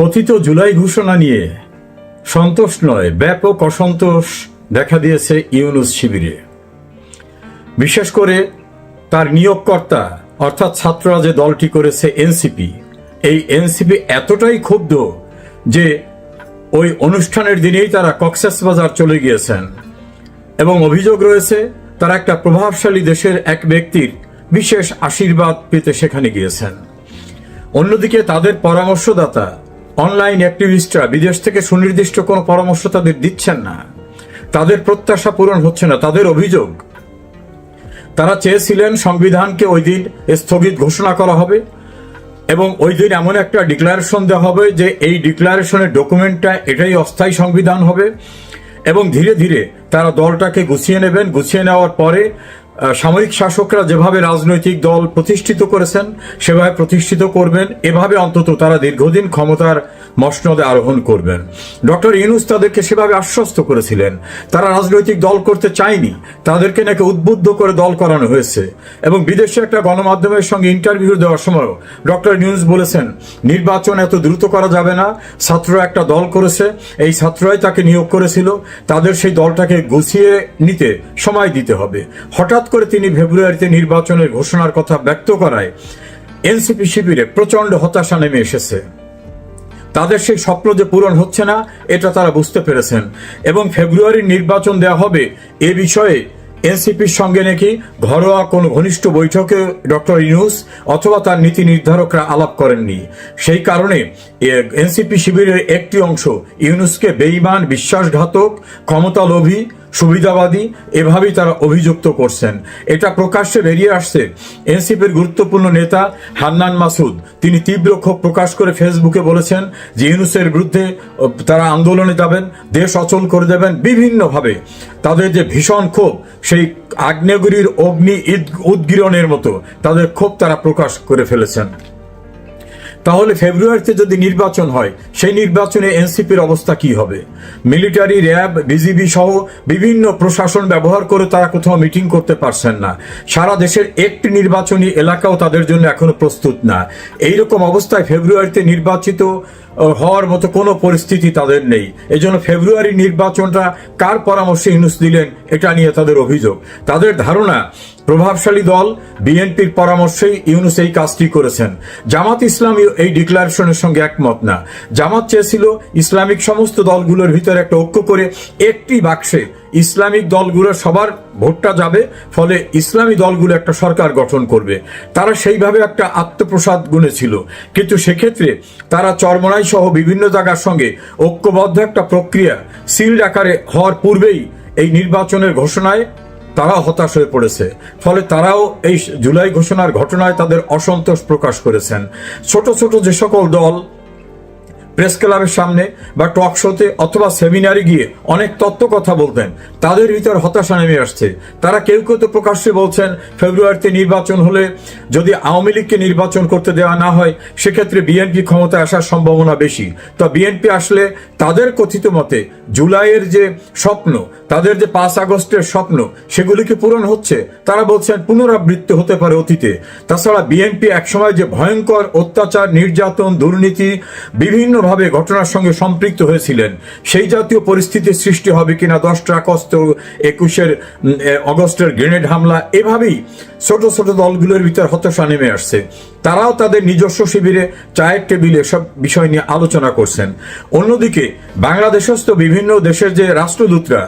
কথিত জুলাই ঘোষণা নিয়ে সন্তোষ নয়, ব্যাপক অসন্তোষ দেখা দিয়েছে ইউনুস শিবিরে। বিশেষ করে তার নিয়োগকর্তা, অর্থাৎ ছাত্ররা যে দলটি করেছে এনসিপি, এই এনসিপি এতটাই ক্ষুব্ধ যে ওই অনুষ্ঠানের দিনেই তারা কক্সেস বাজার চলে গিয়েছেন এবং অভিযোগ রয়েছে, তারা একটা প্রভাবশালী দেশের এক ব্যক্তির বিশেষ আশীর্বাদ পেতে সেখানে গিয়েছেন। অন্যদিকে তাদের পরামর্শদাতা অনলাইন অ্যাক্টিভিস্টরা বিদেশ থেকে সুনির্দিষ্ট কোনো পরামর্শ তাদের দিচ্ছেন না। তাদের প্রত্যাশা পূরণ হচ্ছে না, তাদের অভিযোগ। তারা চেয়েছিলেন সংবিধানকে ওই দিন স্থগিত ঘোষণা করা হবে এবং ওই দিন এমন একটা ডিক্লারেশন দেওয়া হবে যে এই ডিক্লারেশনের ডকুমেন্টটা এটাই অস্থায়ী সংবিধান হবে এবং ধীরে ধীরে তারা দলটাকে গুছিয়ে নেবেন। গুছিয়ে নেওয়ার পরে সামরিক শাসকরা যেভাবে রাজনৈতিক দল প্রতিষ্ঠিত করেছেন, সেভাবে প্রতিষ্ঠিত করবেন। এভাবে অন্তত তারা দীর্ঘদিন ক্ষমতার মসনদে আরোহণ করবেন। ডক্টর ইউনুস তাদেরকে সেভাবে আশ্বস্ত করেছিলেন। তারা রাজনৈতিক দল করতে চায়নি। তাদেরকে নাকি উদ্বুদ্ধ করে দল করানো হয়েছে। এবং বিদেশে একটা গণমাধ্যমের সঙ্গে ইন্টারভিউ দেওয়ার সময় ডক্টর ইউনুস বলেছেন, নির্বাচন এত দ্রুত করা যাবে না। ছাত্ররা একটা দল করেছে। এই ছাত্ররাই তাকে নিয়োগ করেছিল। তাদের সেই দলটাকে গুছিয়ে নিতে সময় দিতে হবে। হঠাৎ করে তিনি ফেব্রুয়ারিতে নির্বাচনের ঘোষণার কথা ব্যক্ত করায় এনসিপি শিবিরে প্রচণ্ড হতাশা নেমে এসেছে। তাদের সেই স্বপ্ন যে পূরণ হচ্ছে না, এটা তারা বুঝতে পেরেছেন। এবং ফেব্রুয়ারির নির্বাচন দেওয়া হবে এ বিষয়ে এনসিপির সঙ্গে নাকি ঘরোয়া কোনো ঘনিষ্ঠ বৈঠকে ডক্টর ইউনুস অথবা তার নীতি নির্ধারকরা আলাপ করেননি। সেই কারণে এনসিপি শিবিরের একটি অংশ ইউনুসকে বেইমান বিশ্বাসঘাতক, ক্ষমতালোভী সুবিধাবাদী এভাবেই তারা অভিযুক্ত করছেন। এটা প্রকাশ্যে বেরিয়ে আসছে। এনসিপির গুরুত্বপূর্ণ নেতা হান্নান মাসুদ, তিনি তীব্র ক্ষোভ প্রকাশ করে ফেসবুকে বলেছেন যে ইউনুসের বিরুদ্ধে তারা আন্দোলনে যাবেন, দেশ অচল করে দেবেন বিভিন্নভাবে। তাদের যে ভীষণ ক্ষোভ, সেই আগ্নেয়গিরির অগ্নি উদ্গীরণের মতো তাদের ক্ষোভ তারা প্রকাশ করে ফেলেছেন। তাহলে ফেব্রুয়ারিতে যদি নির্বাচন হয়, সেই নির্বাচনে এনসিপির অবস্থা কি হবে? মিলিটারি, র্যাব বিজিবি সহ বিভিন্ন প্রশাসন ব্যবহার করে তারা কোথাও মিটিং করতে পারছেন না। সারা দেশের একটি নির্বাচনী এলাকাও তাদের জন্য এখনও প্রস্তুত না। এইরকম অবস্থায় ফেব্রুয়ারিতে নির্বাচিত হওয়ার মতো কোনো পরিস্থিতি তাদের নেই। এই জন্য ফেব্রুয়ারি নির্বাচনটা কার পরামর্শে ইউনুস দিলেন এটা নিয়ে তাদের অভিযোগ। তাদের ধারণা, প্রভাবশালী দল বিএনপির পরামর্শেই ইউনুস এই কাজটি করেছেন। জামাত ইসলামী এই ডিক্লারেশনের সঙ্গে একমত না। জামাত চেয়েছিল ইসলামিক সমস্ত দলগুলোর ভিতরে একটা ঐক্য করে একটি বাক্সে ইসলামিক দলগুলো সবার ভোটটা যাবে, ফলে ইসলামী দলগুলো একটা সরকার গঠন করবে। তারা সেইভাবে একটা আত্মপ্রসাদ গুনেছিল। কিন্তু সেক্ষেত্রে তারা চরমনাই সহ বিভিন্ন জায়গার সঙ্গে ঐক্যবদ্ধ একটা প্রক্রিয়া সিল্ড আকারে হওয়ার পূর্বেই এই নির্বাচনের ঘোষণায় তারা হতাশ হয়ে পড়েছে। ফলে তারাও এই জুলাই ঘোষণার ঘটনায় তাদের অসন্তোষ প্রকাশ করেছেন। ছোট ছোট যে সকল দল প্রেস ক্লাবের সামনে বা টক শোতে অথবা সেমিনারে গিয়ে অনেক তত্ত্ব কথা বলতেন। তাদের ভিতর হতাশা নেমে আসছে। তারা কেউ কেউ তো প্রকাশ্যে বলছেন, ফেব্রুয়ারিতে নির্বাচন হলে যদি আওয়ামী লীগকে নির্বাচন করতে দেওয়া না হয়, সেক্ষেত্রে বিএনপি ক্ষমতায় আসার সম্ভাবনা বেশি। তো বিএনপি আসলে তাদের কথিত মতে জুলাইয়ের যে স্বপ্ন, তাদের যে পাঁচ আগস্টের স্বপ্ন, সেগুলি কি পূরণ হচ্ছে? তারা বলছেন পুনরাবৃত্তি হতে পারে অতীতে। তাছাড়া বিএনপি একসময় যে ভয়ঙ্কর অত্যাচার, নির্যাতন, দুর্নীতি বিভিন্নভাবে ঘটনার সঙ্গে সম্পৃক্ত হয়েছিলেন। সেই জাতীয় পরিস্থিতির সৃষ্টি হবে কিনা দশটা আগস্ট একুশের অগস্টের গ্রেনেড হামলা, এভাবেই ছোট ছোট দলগুলোর ভিতর হতাশা নেমে আসছে। তারাও তাদের নিজস্ব শিবিরে, চায়ের টেবিলে সব বিষয় নিয়ে আলোচনা করছেন। অন্যদিকে বাংলাদেশস্থ বিভিন্ন দেশের যে রাষ্ট্রদূতরা,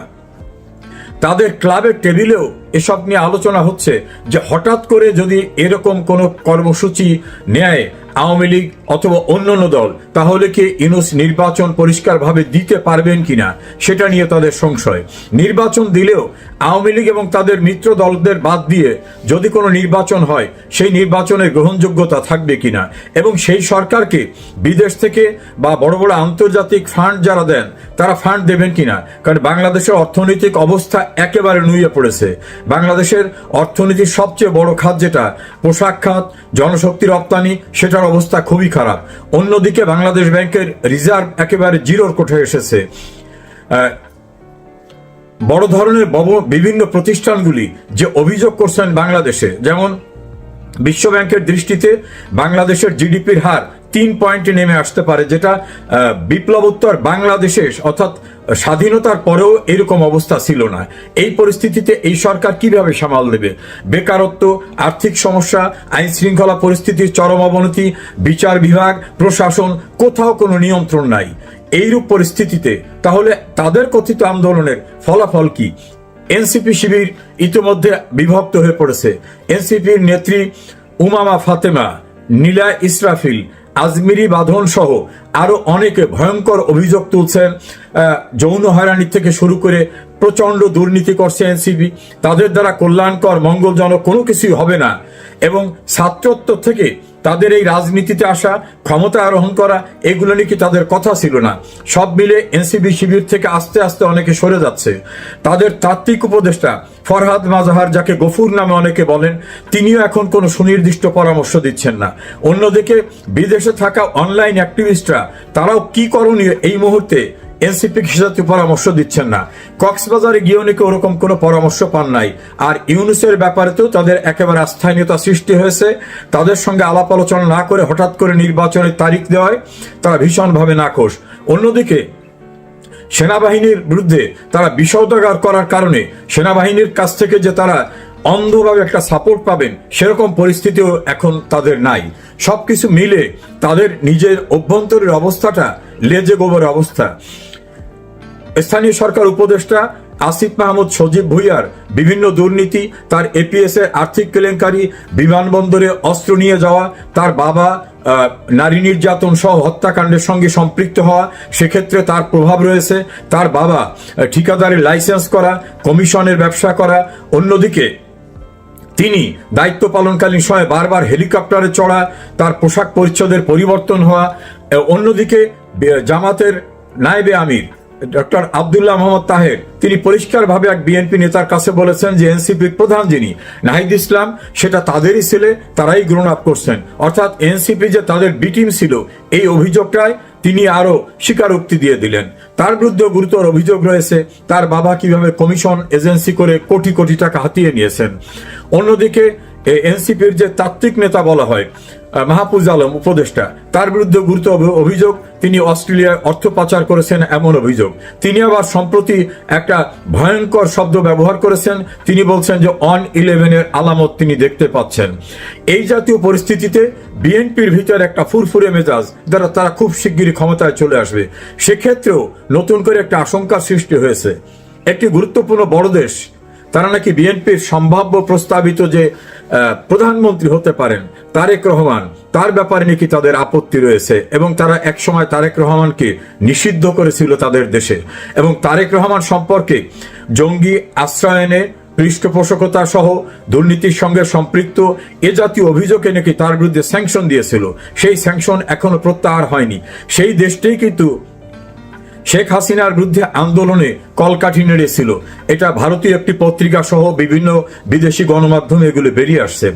তাদের ক্লাবের টেবিলেও এসব নিয়ে আলোচনা হচ্ছে যে হঠাৎ করে যদি এরকম কোনো কর্মসূচি নেয় আওয়ামী লীগ অথবা অন্যান্য দল, তাহলে কি ইউনুস নির্বাচন পরিষ্কারভাবে দিতে পারবেন কিনা, সেটা নিয়ে তাদের সংশয়। নির্বাচন দিলেও আওয়ামী লীগ এবং তাদের মিত্র দলদের বাদ দিয়ে যদি কোনো নির্বাচন হয়, সেই নির্বাচনের গ্রহণযোগ্যতা থাকবে কিনা, এবং সেই সরকারকে বিদেশ থেকে বা বড় বড় আন্তর্জাতিক ফান্ড যারা দেন, তারা ফান্ড দেবেন কিনা? কারণ বাংলাদেশের অর্থনৈতিক অবস্থা একেবারে নুয়ে পড়েছে। বাংলাদেশের অর্থনীতির সবচেয়ে বড় খাত যেটা, পোশাক খাত, জনশক্তি রপ্তানি সেটার অবস্থা খুবই খারাপ। অন্যদিকে বাংলাদেশ ব্যাংকের রিজার্ভ একেবারে জিরোর কোঠে এসেছে। বড় ধরনের বিভিন্ন প্রতিষ্ঠানগুলি যে অভিযোগ করছেন বাংলাদেশে, যেমন বিশ্ব ব্যাংকের দৃষ্টিতে বাংলাদেশের জিডিপির হার তিন পয়েন্টে নেমে আসতে পারে, যেটা বিপ্লবোত্তর বাংলাদেশে অর্থাৎ স্বাধীনতার পরেও এরকম অবস্থা ছিল না। এই পরিস্থিতিতে এই সরকার কীভাবে সামাল দেবে? বেকারত্ব, আর্থিক সমস্যা আইন শৃঙ্খলা পরিস্থিতির চরম অবনতি, বিচার বিভাগ, প্রশাসন, কোথাও কোনো নিয়ন্ত্রণ নাই। এইরূপ পরিস্থিতিতে তাহলে তাদের কথিত আন্দোলনের ফলাফল কি? এনসিপি শিবির ইতিমধ্যে বিভক্ত হয়ে পড়েছে। এনসিপির নেত্রী উমামা ফাতেমা, নীলা ইসরাফিল আজমিরি বাঁধন সহ আরও অনেকে ভয়ঙ্কর অভিযোগ তুলছেন যৌন হয়রানি থেকে শুরু করে প্রচণ্ড দুর্নীতি করছে এনসিবি তাদের দ্বারা কল্যাণকর, মঙ্গলজনক কোনো কিছুই হবে না। এবং ছাত্রত্ব থেকে তাদের এই রাজনীতিতে আসা, ক্ষমতা আরোহণ করা, এগুলো নাকি তাদের কথা ছিল না? সব মিলে এনসিবি শিবির থেকে আস্তে আস্তে অনেকে সরে যাচ্ছে। তাদের তাত্ত্বিক উপদেষ্টা ফরহাদ মাজাহার, যাকে গফুর নামে অনেকে বলেন, তিনিও এখন কোনো সুনির্দিষ্ট পরামর্শ দিচ্ছেন না। অন্যদিকে বিদেশে থাকা অনলাইন অ্যাক্টিভিস্টরা, তারাও কি করণীয় এই মুহূর্তে এনসিপি সাথে পরামর্শ দিচ্ছেন না। কক্সবাজারে নাকি ওরকম কোনো পরামর্শ পান নাই। আর ইউনুসের ব্যাপারে তো তাদের একেবারে আস্থানীয়তা সৃষ্টি হয়েছে। তাদের সঙ্গে আলাপ আলোচনা না করে হঠাৎ করে নির্বাচনের তারিখ দেওয়ায় তারা ভীষণভাবে নাকশ অন্যদিকে, সেনাবাহিনীর বিরুদ্ধে তারা বিষৌদাগার করার কারণে সেনাবাহিনীর কাছ থেকে যে তারা অন্ধভাবে একটা সাপোর্ট পাবেন, সেরকম পরিস্থিতিও এখন তাদের নাই। সবকিছু মিলে তাদের নিজের অভ্যন্তরের অবস্থাটা লেজে গোবর অবস্থা। স্থানীয় সরকার উপদেষ্টা আসিফ মাহমুদ সজীব ভুইয়ার বিভিন্ন দুর্নীতি, তার এপিএস এর আর্থিক কেলেঙ্কারি, বিমানবন্দরে অস্ত্র নিয়ে যাওয়া, তার বাবা নারী নির্যাতন সহ হত্যাকাণ্ডের সঙ্গে সম্পৃক্ত হওয়া, সেক্ষেত্রে তার প্রভাব রয়েছে। তার বাবা ঠিকাদারের লাইসেন্স করা, কমিশনের ব্যবসা করা। অন্যদিকে, তিনি দায়িত্ব পালনকালীন সময় বারবার হেলিকপ্টারে চড়া, তার পোশাক পরিচ্ছদের পরিবর্তন হওয়া অন্যদিকে জামাতের নায়েবে আমির ডক্টর আবদুল্লাহ মোহাম্মদ তাহের, তিনি পরিষ্কারভাবে এক বিএনপি নেতার কাছে বলেছেন যে এনসিপির প্রধান যিনি, নাহিদ ইসলাম, সেটা তাদেরই ছেলে, তারাই গ্রহণ আপ করছেন। অর্থাৎ এনসিপি যে তাদের বিটিম ছিল, এই অভিযোগটায় তিনি আরও স্বীকারোক্তি দিয়ে দিলেন। তার বিরুদ্ধে গুরুতর অভিযোগ রয়েছে, তার বাবা কীভাবে কমিশন এজেন্সি করে কোটি কোটি টাকা হাতিয়ে নিয়েছেন। অন্যদিকে এনসিপির যে তাত্ত্বিক নেতা বলা হয় মাহফুজ আলম উপদেষ্টা, তার বিরুদ্ধে গুরুত্ব অভিযোগ, তিনি অস্ট্রেলিয়ায় অর্থ পাচার করেছেন এমন অভিযোগ। তিনি আবার সম্প্রতি একটা ভয়ঙ্কর শব্দ ব্যবহার করেছেন, তিনি বলছেন যে অন ইলেভেনের আলামত তিনি দেখতে পাচ্ছেন। এই জাতীয় পরিস্থিতিতে বিএনপির ভিতরে একটা ফুরফুরে মেজাজ যারা তারা খুব শিগগিরই ক্ষমতায় চলে আসবে। সেক্ষেত্রেও নতুন করে একটা আশঙ্কার সৃষ্টি হয়েছে। একটি গুরুত্বপূর্ণ বড় দেশ, তারা নাকি বিএনপির সম্ভাব্য প্রস্তাবিত যে প্রধানমন্ত্রী হতে পারেন, তারেক রহমান। তার ব্যাপারে নাকি তাদের আপত্তি রয়েছে এবং তারা একসময় তারেক রহমানকে নিষিদ্ধ করেছিল তাদের দেশে। এবং তারেক রহমান সম্পর্কে জঙ্গি আশ্রয়নে পৃষ্ঠপোষকতা সহ দুর্নীতির সঙ্গে সম্পৃক্ত এ জাতীয় অভিযোগে নাকি তার বিরুদ্ধে স্যাংশন দিয়েছিল। সেই স্যাংশন এখনও প্রত্যাহার হয়নি। সেই দেশটাই কিন্তু শেখ হাসিনার বিরুদ্ধে আন্দোলনে কলকাঠি নেড়েছিল এটা ভারতীয় একটি পত্রিকা সহ বিভিন্ন বিদেশি গণমাধ্যমে এগুলো বেরিয়ে আসছে।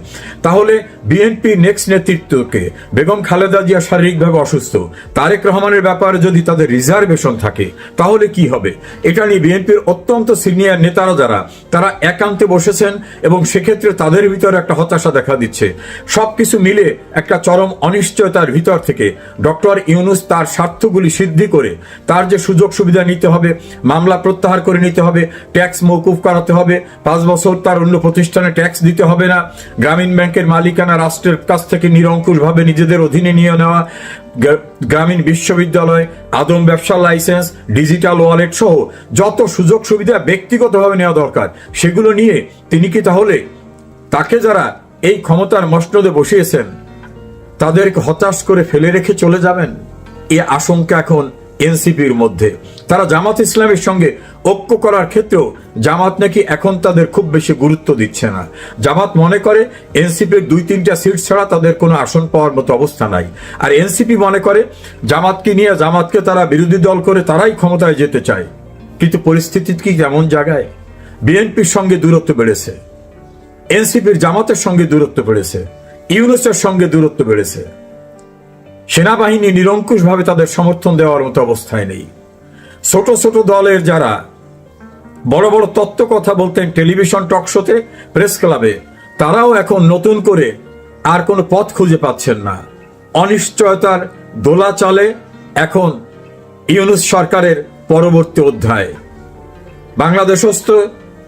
তাহলে বিএনপি নেক্সট নেতৃত্বকে বেগম খালেদা জিয়া শারীরিকভাবে অসুস্থ, তারেক রহমানের ব্যাপারে যদি তাদের রিজার্ভেশন থাকে, তাহলে কি হবে? এটা নিয়ে বিএনপির অত্যন্ত সিনিয়র নেতারা যারা, তারা একান্তে বসেছেন এবং সেক্ষেত্রে তাদের ভিতরে একটা হতাশা দেখা দিচ্ছে। সবকিছু মিলে একটা চরম অনিশ্চয়তার ভিতর থেকে ডক্টর ইউনুস তার স্বার্থগুলি সিদ্ধি করে, তার যে সুযোগ সুবিধা নিতে হবে, মামলা প্রত্যাহার করে নিতে হবে, ট্যাক্স মৌকুফ করাতে হবে, পাঁচ বছর তার অন্য প্রতিষ্ঠানে ট্যাক্স দিতে হবে না, গ্রামীণ ব্যাংকের মালিকানা রাষ্ট্রের কাছ থেকে নিরঙ্কুশভাবে নিজেদের অধীনে নিয়ে নেওয়া গ্রামীণ বিশ্ববিদ্যালয়, আদম ব্যবসা লাইসেন্স, ডিজিটাল ওয়ালেট সহ যত সুযোগ সুবিধা ব্যক্তিগতভাবে নেওয়া দরকার, সেগুলো নিয়ে তিনি কি তাহলে তাকে যারা এই ক্ষমতার মসনদে বসিয়েছেন, তাদেরকে হতাশ করে ফেলে রেখে চলে যাবেন? এ আশঙ্কা এখন এনসিপির মধ্যে। তারা জামাত ইসলামের সঙ্গে ঐক্য করার ক্ষেত্রেও জামাত নাকি এখন তাদের খুব বেশি গুরুত্ব দিচ্ছে না। জামাত মনে করে এনসিপির দুই তিনটা সিট ছাড়া তাদের কোনো আসন পাওয়ার মতো অবস্থা নাই। আর এনসিপি মনে করে জামাতকে নিয়ে জামাতকে তারা বিরোধী দল করে তারাই ক্ষমতায় যেতে চায়। কিন্তু পরিস্থিতি কি কেমন জায়গায়? বিএনপির সঙ্গে দূরত্ব বেড়েছে। এনসিপির জামাতের সঙ্গে দূরত্ব বেড়েছে। ইউনুসের সঙ্গে দূরত্ব বেড়েছে। সেনাবাহিনী নিরঙ্কুশভাবে তাদের সমর্থন দেওয়ার মতো অবস্থায় নেই। ছোট ছোট দলের যারা বড় বড় তত্ত্ব কথা বলতেন টেলিভিশন টক শোতে, প্রেস ক্লাবে, তারাও এখন নতুন করে আর কোনো পথ খুঁজে পাচ্ছেন না। অনিশ্চয়তার দোলা চলে এখন ইউনুস সরকারের পরবর্তী অধ্যায়। বাংলাদেশস্থ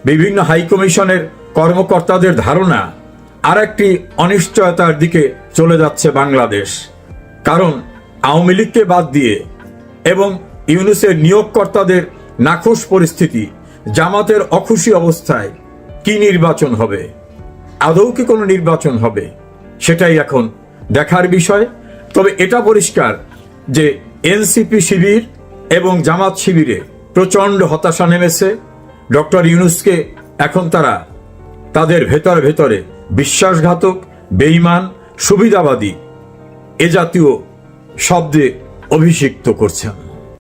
বিভিন্ন হাই কমিশনের কর্মকর্তাদের ধারণা আর একটি অনিশ্চয়তার দিকে চলে যাচ্ছে বাংলাদেশ। কারণ আওয়ামী লীগকে বাদ দিয়ে এবং ইউনুসের নিয়োগকর্তাদের নাখোশ পরিস্থিতি, জামাতের অখুশি অবস্থায় কি নির্বাচন হবে? আদৌ কি কোনো নির্বাচন হবে? সেটাই এখন দেখার বিষয়। তবে এটা পরিষ্কার যে এনসিপি শিবির এবং জামাত শিবিরে প্রচণ্ড হতাশা নেমেছে। ডক্টর ইউনুসকে এখন তারা তাদের ভেতর ভেতরে বিশ্বাসঘাতক বেইমান সুবিধাবাদী এ জাতীয় শব্দে অভিষিক্ত করছেন।